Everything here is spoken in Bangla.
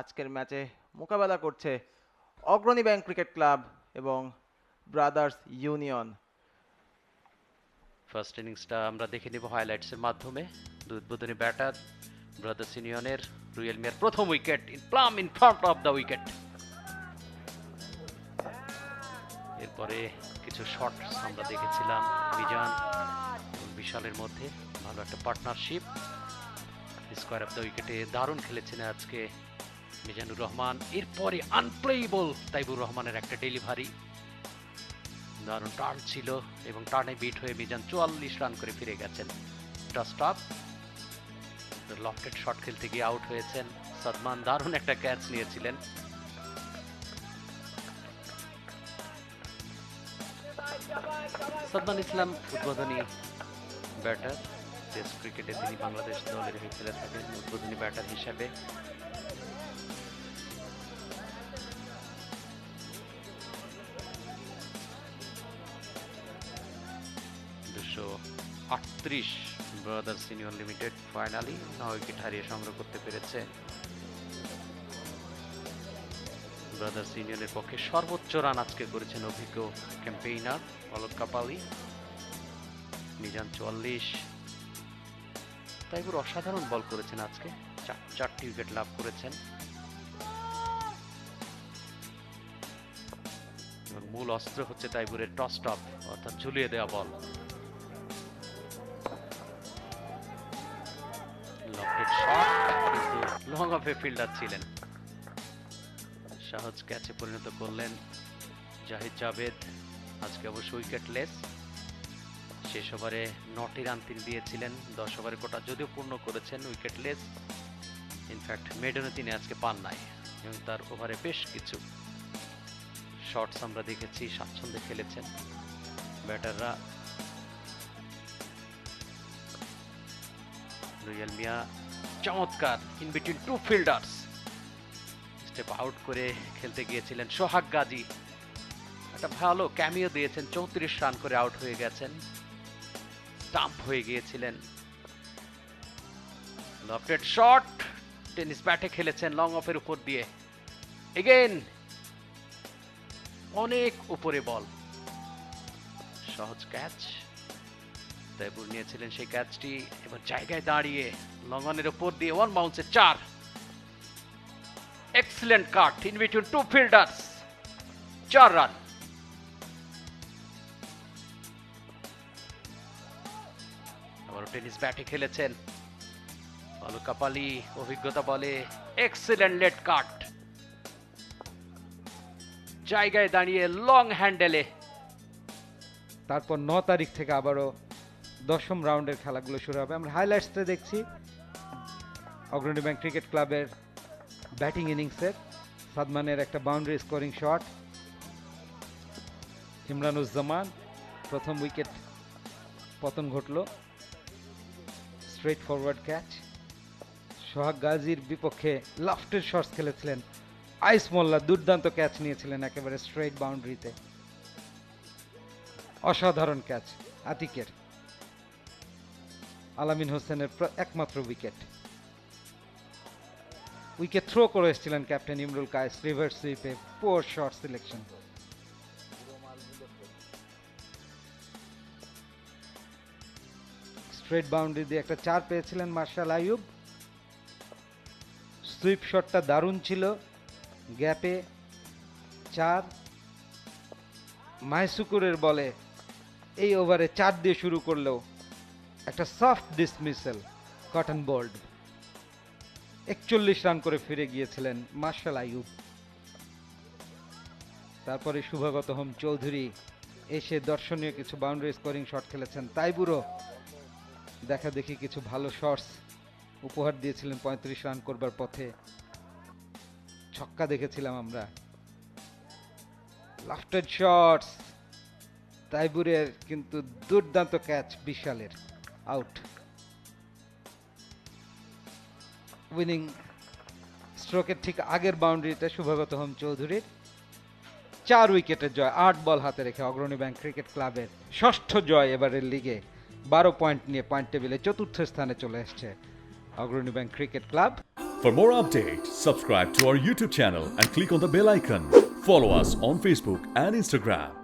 আজকের ম্যাচে মোকাবেলা করছে অগ্রণী ব্যাংক ক্রিকেট ক্লাব এবং ব্রাদার্স ইউনিয়ন। ফার্স্ট ইনিংসটা আমরা দেখে নেব হাইলাইটসের মাধ্যমে। উদ্বোধনী ব্যাটার ব্রাদার্স ইউনিয়নের রুয়েল মিয়ার প্রথম wicket in plumb in front of the wicket এরপরে কিছু শট আমরা দেখেছিলাম মিজান বিশালের মধ্যে। ভালো একটা পার্টনারশিপ স্কোয়ার অফ দ্য উইকেটে দারুণ খেলেছেন আজকে মিজানুর রহমান, এরপরে আনপ্লেয়েবল তাইবুর রহমানের একটা ডেলিভারি দারুণ টার্ন ছিল এবং টার্নে বিট হয়ে মিজান চুয়াল্লিশ রান করে ফিরে গেছেন। জাস্ট আপ লফটেড শট খেলতে গিয়ে আউট হয়েছেন। সাদমান দারুণ একটা ক্যাচ নিয়েছিলেন। সাদমান ইসলাম, উদ্বোধনী ব্যাটার টেস্ট ক্রিকেটে তিনি বাংলাদেশ দলের হয়ে খেলে থাকেন। উদ্বোধনী ব্যাটার হিসাবে। আটত্রিশ ব্রাদার্স সিনিয়র লিমিটেড ফাইনালি নয় উইকেট হারিয়ে সংগ্রহ করতে পেরেছে। ব্রাদার্স সিনিয়রের পক্ষে সর্বোচ্চ রান আজকে করেছেন অভিজ্ঞ ক্যাম্পেইনার অলক কাপালি। মিজান চুয়াল্লিশ। তাইবুর অসাধারণ বল করেছেন আজকে। চার- চারটি উইকেট লাভ করেছেন। মূল অস্ত্র হচ্ছে তাইবুরের টস টপ, অর্থাৎ ঝুলিয়ে দেওয়া বল। অফে ফিল্ডার ছিলেন সহজ ক্যাচে পরিণত করলেন জাহিদ জাভেদ। আজকে অবশ্য উইকেটলেস। শেষ ওভারে নটি রান তিনি দিয়েছিলেন, দশ ওভারে কোটা যদিও পূর্ণ করেছেন উইকেটলেস। ইনফ্যাক্ট মেডনে তিনি আজকে পান নাই এবং তার ওভারে বেশ কিছু শটস আমরা দেখেছি, স্বাচ্ছন্দ্যে খেলেছেন ব্যাটাররা। রুয়েল মিয়া চমৎকার in between two fielders step out করে খেলতে গিয়েছিলেন সোহাগ গাজী। একটা ভালো ক্যামিও দিয়েছেন, চৌত্রিশ রান করে আউট হয়ে গেছেন। স্টাম্প হয়ে গিয়েছিলেন। লফটেড শট টেনিস ব্যাটে খেলেছেন লং অফের উপর দিয়ে। এগেন অনেক উপরে বল সহজ ক্যাচ তাইবুর নিয়েছিলেন সেই ক্যাচটি এবার জায়গায় দাঁড়িয়ে লঙ্গনের উপর দিয়ে ওয়ান বাউন্সে চার। Excellent cut in between two fielders চার রান আবারও টেনিস ব্যাটে খেলেছেন। অলক কাপালি অভিজ্ঞতা বলে এক্সিলেন্ট লেট কাট জায়গায় দাঁড়িয়ে লং হ্যান্ডেলে তারপর ন তারিখ থেকে আবারও দশম রাউন্ডের খেলাগুলো শুরু হবে। আমরা হাইলাইটসটা দেখছি। অগ্রণী ব্যাংক ক্রিকেট ক্লাবের ব্যাটিং ইনিংসের সাদমানের একটা বাউন্ডারি স্কোরিং শট ইমরানুজ্জামান প্রথম উইকেট পতন ঘটল। স্ট্রেট ফরওয়ার্ড ক্যাচ সোহাগ গাজীর বিপক্ষে লাফটের শটস খেলেছিলেন। আইস মোল্লা দুর্দান্ত ক্যাচ নিয়েছিলেন একেবারে স্ট্রেট বাউন্ডারিতে অসাধারণ ক্যাচ আতিকের। আলামিন হোসেনের একমাত্র উইকেট। উইকেট থ্রো করে এসেছিলেন captain Imrul Kayes reverse সুইপে। Poor short selection straight boundary দিয়ে একটা চার পেয়েছিলেন মার্শাল আইয়ুব। সুইপ শটটা দারুণ ছিল। গ্যাপে চার। মাইসুকুরের বলে এই ওভারে চার দিয়ে শুরু করলেও একটা soft dismissal caught and bowled একচল্লিশ রান করে ফিরে গিয়েছিলেন মার্শাল আইয়ুব। তারপরে শুভাগত হোম চৌধুরী এসে দর্শনীয় কিছু বাউন্ডারি স্কোরিং শট খেলেছেন। তাইবুরও দেখা দেখি কিছু ভালো শটস উপহার দিয়েছিলেন পঁয়ত্রিশ রান করবার পথে। ছক্কা দেখেছিলাম আমরা। লাফটেড শটস তাইবুরের কিন্তু দুর্দান্ত ক্যাচ বিশালের। আউট উইনিং স্ট্রোকের ঠিক আগের বাউন্ডারিটা শুভগত হোম চৌধুরীর চার উইকেটের জয় আট বল হাতে রেখে অগ্রণী ব্যাংক ক্রিকেট ক্লাবের ষষ্ঠ জয় এবারের লিগে বারো পয়েন্ট নিয়ে পয়েন্ট টেবিলে চতুর্থ স্থানে চলে এসছে Agrani bank cricket club For more updates, subscribe to our YouTube channel and click on the bell icon. Follow us on Facebook and Instagram.